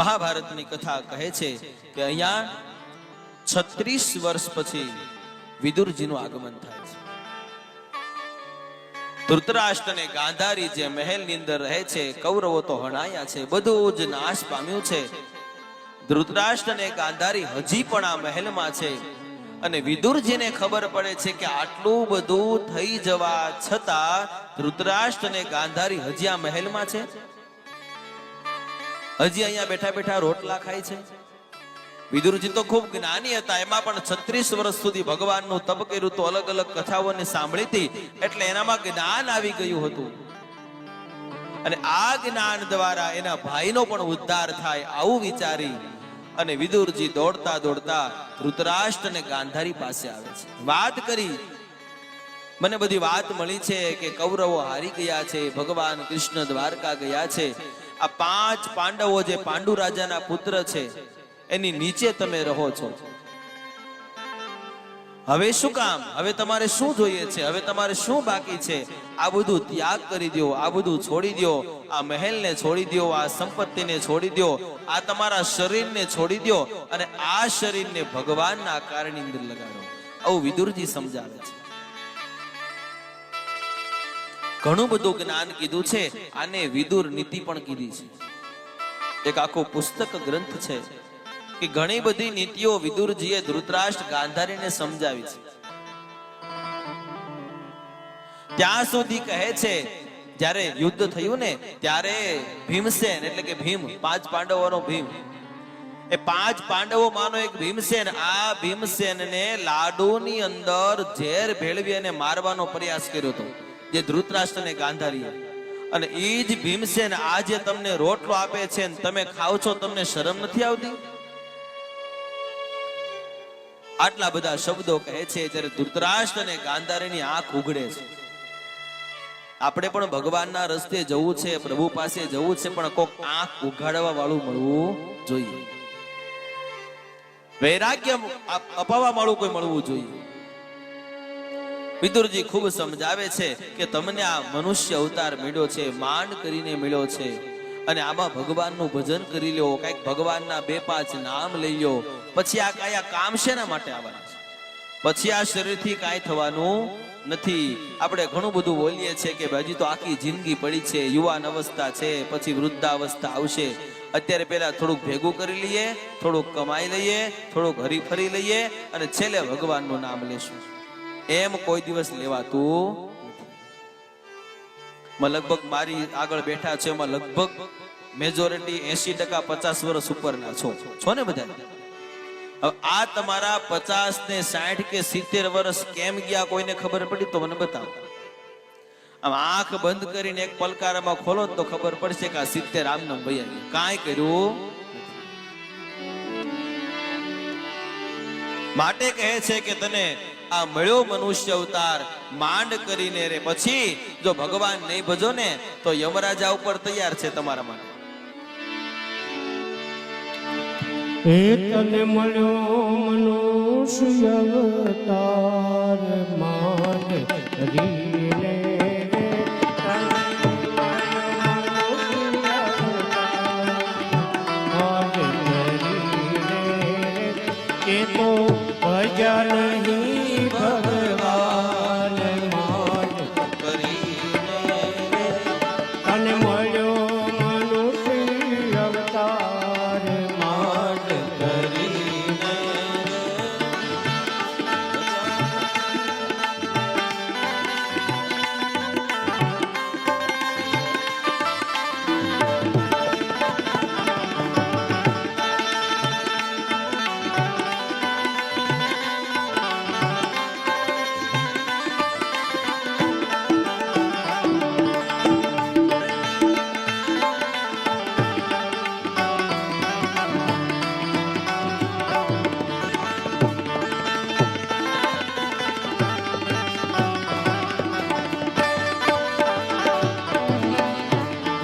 મહાભારતની કથા કહે છે કે અહીંયા છત્રીસ વર્ષ પછી વિદુરજીનું આગમન થાય છે. ધૃતરાષ્ટ્ર અને ગાંધારી જે મહેલની અંદર રહે છે, કૌરવો તો હણાયા છે, બધું જ નાશ પામ્યું છે. ધૃતરાષ્ટ્રને ગાંધારી હજી પણ આ મહેલમાં છે અને વિદુરજીને ખબર પડે છે કે આટલું બધું થઈ જવા છતાં ધૃતરાષ્ટ્ર અને ગાંધારી હજી આ મહેલમાં છે. હજી અહીંયા બેઠા બેઠા રોટલા ખાય છે. વિદુરજી તો ખૂબ જ્ઞાની હતા. એમાં પણ છત્રીસ વર્ષ સુધી ભગવાનનું તપ કર્યું તો અલગ અલગ કથાઓને સાંભળી હતી. એટલે એનામાં જ્ઞાન આવી ગયું હતું. અને આ જ્ઞાન દ્વારા એના ભાઈનો પણ ઉદ્ધાર થાય આવું વિચારી અને વિદુરજી દોડતા દોડતા ધૃતરાષ્ટ્ર અને ગાંધારી પાસે આવે છે. વાત કરી. મને બધી વાત મળી છે કે કૌરવો હારી ગયા છે. ભગવાન કૃષ્ણ દ્વારકા ગયા છે. આ પાંચ પાંડવો જે પાંડુ રાજાના પુત્ર છે, એની નીચે તમે રહો છો. હવે શું કામ? હવે તમારે શું જોઈએ છે? હવે તમારે શું બાકી છે? આ બધું ત્યાગ કરી દો આ બધું છોડી દો આ મહેલને છોડી દો આ સંપત્તિને છોડી દો આ તમારા શરીરને છોડી દો અને આ શરીરને ભગવાનના કારણે અંદર લગાડો. આવું વિદુરજી સમજાવે છે. ઘણું બધું જ્ઞાન કીધું છે, આને વિદુર નીતિ પણ કીધી છે. એક આખો પુસ્તક ગ્રંથ છે કે ઘણી બધી નીતિઓ વિદુરજીએ ધૃતરાષ્ટ્ર ગાંધારીને સમજાવી છે. ત્યાં સુધી કહે છે, જ્યારે યુદ્ધ થયું ને, ત્યારે ભીમસેન, એટલે કે ભીમ, પાંચ પાંડવોનો ભીમ. એ પાંચ પાંડવો માનો એક ભીમસેન, આ ભીમસેનને લાડુની અંદર ઝેર ભેળવી અને મારવાનો પ્રયાસ કર્યો હતો. જે ધૃતરાષ્ટ્ર ને ગાંધારી અને એ જ ભીમસેન આજે તમને રોટલો આપે છે તમે ખાવ છો, તમને શરમ નથી આવતી? આટલા બધા શબ્દો કહે છે, જ્યારે ધૃતરાષ્ટ્ર અને ગાંધારીની આંખ ઉઘડે છે. આપણે પણ ભગવાનના રસ્તે જવું છે, પ્રભુ પાસે જવું છે, પણ કોક આંખ ઉઘાડવા વાળું મળવું જોઈએ. વૈરાગ્ય અપાવવા વાળું કોઈ મળવું જોઈએ. વિદુરજી ખૂબ સમજાવે છે કે તમને આ મનુષ્ય અવતાર મળ્યો છે, માંડ કરીને મળ્યો છે. અને આમાં ભગવાનનું ભજન કરી લ્યો, કંઈક ભગવાનના બે પાંચ નામ લઈ લ્યો. પછી આ કાયા કામ શેના માટે આવવાના છે? પછી આ શરીરથી કાંઈ થવાનું નથી. આપણે ઘણું બધું બોલીએ છીએ કે હજી તો આખી જિંદગી પડી છે, યુવાન અવસ્થા છે, પછી વૃદ્ધાવસ્થા આવશે. અત્યારે પેલા થોડુંક ભેગું કરી લઈએ, થોડુંક કમાઈ લઈએ, થોડુંક હરીફરી લઈએ અને છેલ્લે ભગવાનનું નામ લેશું. એમ કોઈ દિવસ લેવાતું માં લગભગ મારી આગળ બેઠા છે એમાં લગભગ મેજોરિટી એસી ટકા પચાસ વર્ષ ઉપરના છો. છો ને બધા હવે આ તમારા પચાસ ને સાઠ કે સિત્તેર વર્ષ કેમ ગયા કોઈને ખબર પડી તો મને બતાવો. આમ આંખ બંધ કરીને એક પલકારામાં ખોલો તો ખબર પડશે કે આ સિત્તેર આમનામ ભૈયા કાંઈ કર્યું માટે કહે છે કે તને આ મળ્યો મનુષ્ય અવતાર, માંડ કરીને રે. પછી જો ભગવાન નહીં ભજો ને, તો યમરાજા ઉપર તૈયાર છે તમારા માટે. એ તને મળ્યો મનુષ્ય અવતાર, માંડ કરીને ભજન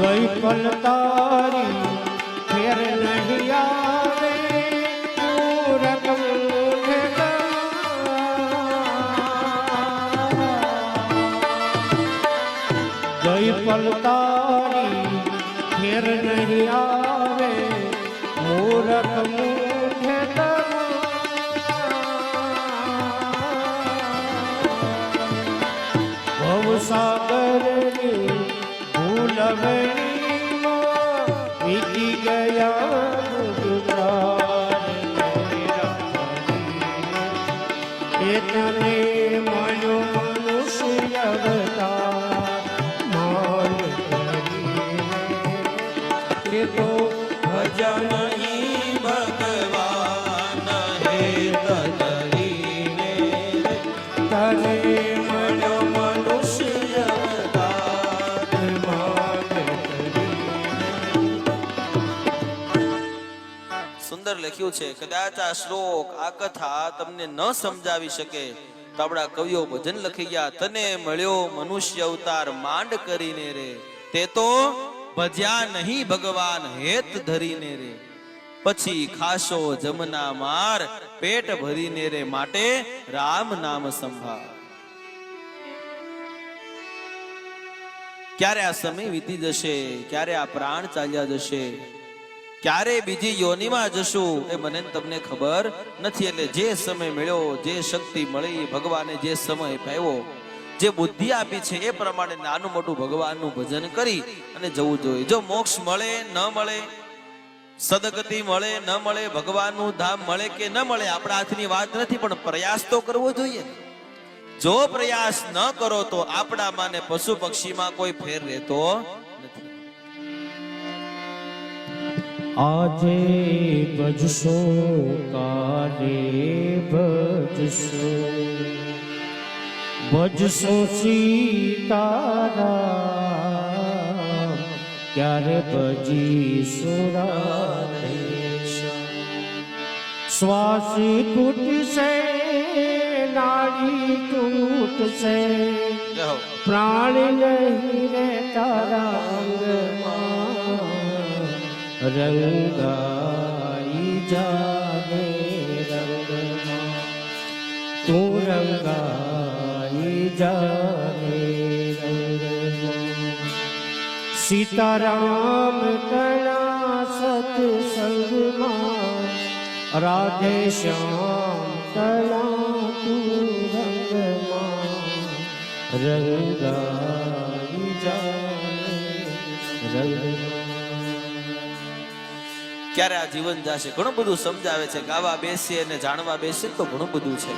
ગઈ પલ તારી ફેર નહીં આવે, પૂરક ગઈ પલ તારી ફેર નહીં આવે મૂરખ મૂઢે ભૂલવણીમાં વીતી ગયા એ તને મળ્યો મનુષ્ય અવતાર માન એ તો લખ્યું છે, કદાચ આ શ્લોક, આ કથા તમને ન સમજાવી શકે. તો આપણા કવિઓ ભજન લખી ગયા, તને મળ્યો મનુષ્ય અવતાર માંડ કરીને રે, તે તો ભજ્યા નહીં ભગવાન હેત ધરીને રે. પછી ખાશો જમના માર, પેટ ભરીને રે માટે રામ નામ સંભાળ. ક્યારે આ સમય વીતી જશે? ક્યારે આ પ્રાણ ચાલ્યા જશે? ક્યારે બીજી યોનિમાં જશું એ મને તમને ખબર નથી. એટલે જે સમય મળ્યો, જે શક્તિ મળી, ભગવાને જે સમય પાવ્યો જે બુદ્ધિ આપી છે એ પ્રમાણે નાનું મોટું ભગવાનનું ભજન કરી અને જવું જોઈએ. જો મોક્ષ મળે, ન મળે, સદગતિ મળે, ન મળે, ભગવાનનું ધામ મળે કે ન મળે, આપણા હાથની વાત નથી, પણ પ્રયાસ તો કરવો જોઈએ જો પ્રયાસ ન કરો તો આપણામાં ને પશુ પક્ષીમાં કોઈ ફેર રહેતો આજે ભજશો કાલે ભજશો. ભજશો સીતારા ક્યારે ભજીશો રાધેશ્યામ. શ્વાસ તૂટશે. નાળી તૂટશે. પ્રાણ નહીં રે તારા અંગમાં. રંગાઈ જાને રંગમાં તું રંગાઈ જાને રંગમાં સીતારામ તણા સત્સંગમાં રાધે શ્યામ તણા તું રંગમાં રંગાઈ જાને રંગમાં ક્યારે આ જીવન જશે? ઘણું બધું સમજાવે છે ગાવા બેસીએ અને જાણવા બેસીએ તો ઘણું બધું છે.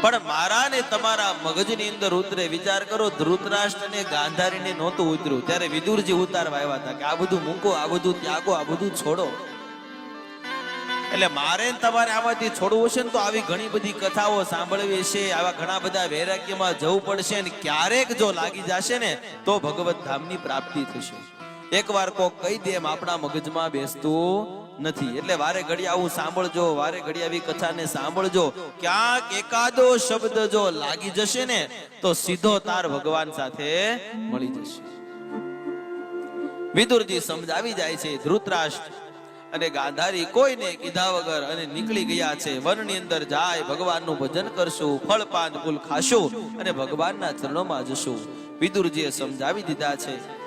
પણ મારા ને તમારા મગજની અંદર ઉતરે, વિચાર કરો ધૃતરાષ્ટ્ર અને ગાંધારીને નહોતું ઉતર્યું. ત્યારે વિદુરજી ઉતારવા આવ્યા હતા કે આ બધું મૂકો, આ બધું ત્યાગો, આ બધું છોડો. એટલે મારે ને તમારે આમાંથી છોડવું છે ને તો આવી ઘણી બધી કથાઓ સાંભળવી છે આવા ઘણા બધા વૈરાગ્યમાં જવું પડશે ને ક્યારેક જો લાગી જશે ને તો ભગવત ધામની પ્રાપ્તિ થશે. એકવાર કોક કહી દે એમ આપણા મગજમાં બેસતું નથી. એટલે વારે ઘડી આવું સાંભળજો, વારે ઘડી આવી કથાને સાંભળજો. ક્યાંક એકાદો શબ્દ જો લાગી જશે ને, તો સીધો તાર ભગવાન સાથે મળી જશે. વિદુરજી સમજાવી જાય છે, ધૃતરાષ્ટ્ર અને ગાંધારી કોઈને કીધા વગર અને નીકળી ગયા છે. વનની અંદર જાય, ભગવાનનું ભજન કરશું ફળ પાન ફૂલ ખાશું અને ભગવાનના ચરણોમાં જશું. વિદુરજીએ સમજાવી દીધા છે